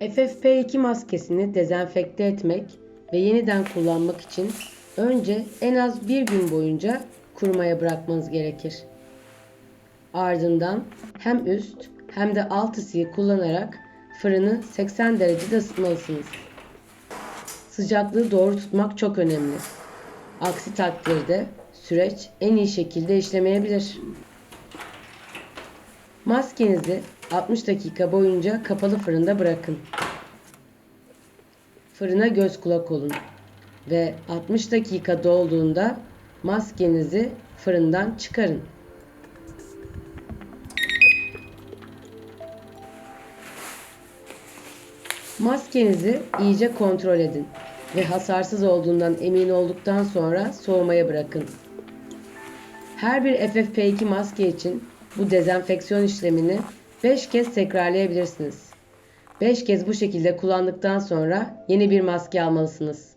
FFP2 maskesini dezenfekte etmek ve yeniden kullanmak için önce en az bir gün boyunca kurumaya bırakmanız gerekir. Ardından hem üst hem de alt ısıyı kullanarak fırını 80 derecede ısıtmalısınız. Sıcaklığı doğru tutmak çok önemli. Aksi takdirde süreç en iyi şekilde işlemeyebilir. Maskenizi 60 dakika boyunca kapalı fırında bırakın. Fırına göz kulak olun ve 60 dakika dolduğunda maskenizi fırından çıkarın. Maskenizi iyice kontrol edin ve hasarsız olduğundan emin olduktan sonra soğumaya bırakın. Her bir FFP2 maske için bu dezenfeksiyon işlemini 5 kez tekrarlayabilirsiniz. 5 kez bu şekilde kullandıktan sonra yeni bir maske almalısınız.